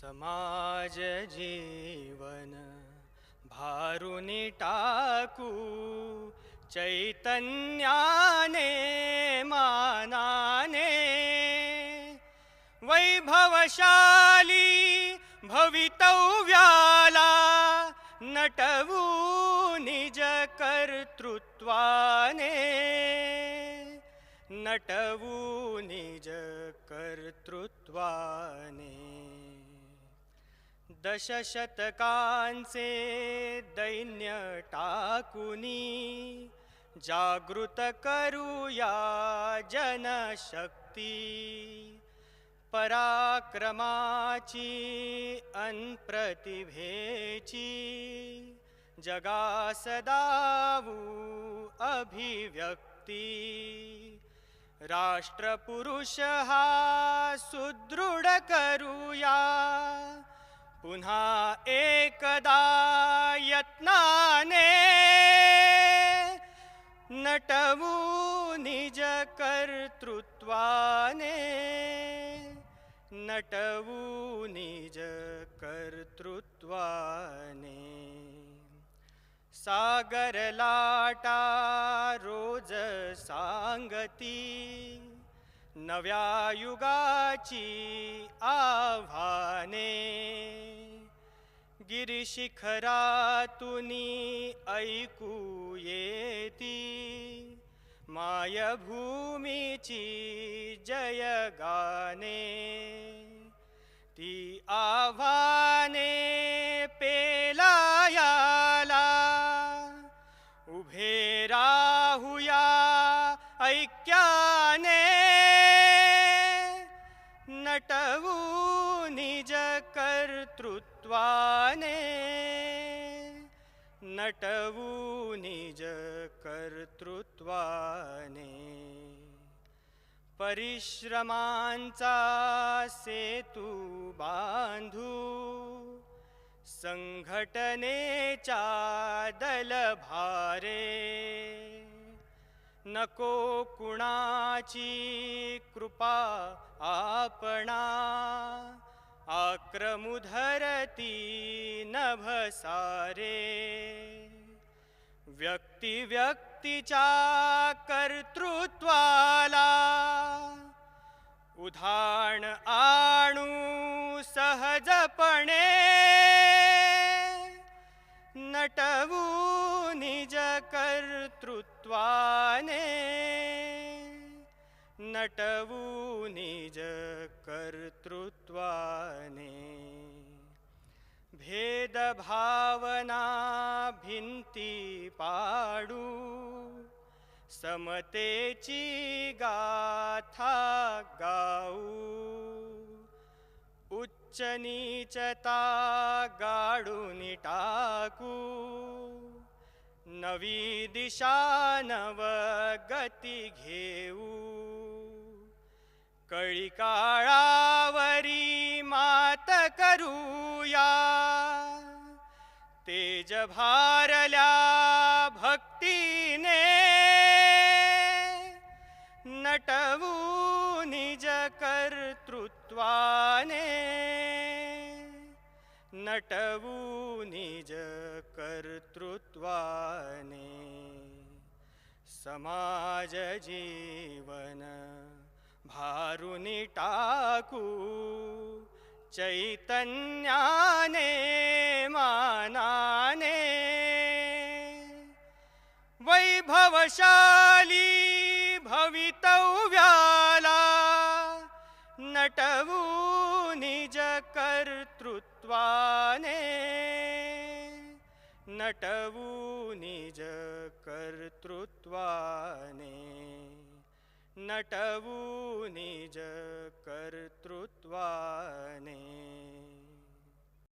समाज जीवन भारुनी टाकू चैतन्याने मानाने। वैभवशाली भवितव्याला नटवू निज कर्तृत्वाने। नटवू निज कर्तृत्वाने। दशशतकांचे दैन्य टाकुनी जागृत करूया जनशक्ती, पराक्रमाची अनप्रतिभेची जगास दावू अभिव्यक्ती, राष्ट्रपुरुष हा सुदृढ करूया। पुन्हा एकदा यत्नाने नटवू निज कर्तृत्वाने। नटवू निज कर्तृत्वाने। सागर लाटा, रोज सांगती। नव्या युगाची आव्हाने। गिरिशिखरातुनी ऐकू येती मायभूमीची जयगाने ती आव्हाने पेलायाला। उभे राहुया ऐक्याने। नटवू निज तत्वाने नटवू निज कर्तृत्वाने. परिश्रमांचा सेतू बांधू संघटनेच्या दलभारे नको कुणाची कृपा आपणा आक्रमुधरती नभसारे व्यक्ति व्यक्तीच्या कर्तृत्वाला। उधाण आणू सहजपणे। नटवू निज कर्तृत्वाने। नटवू निज कर्तृत्वाने समतेची गाथा गाऊ. उच्च नीचता गाडून टाकू. नवी दिशा नव गती घेऊ. कळी काळावरी मात करूया. तेज भारल्या नटवू निज कर्तृत्वाने। नटवू निज कर्तृत्वाने। समाज जीवन भारुनी टाकू। चैतन्याने मानाने। वैभवशाली भवितव्याला नटवू निज कर्तृत्वाने। नटवू निज कर्तृत्वाने। नटवू निज कर्तृत्वाने।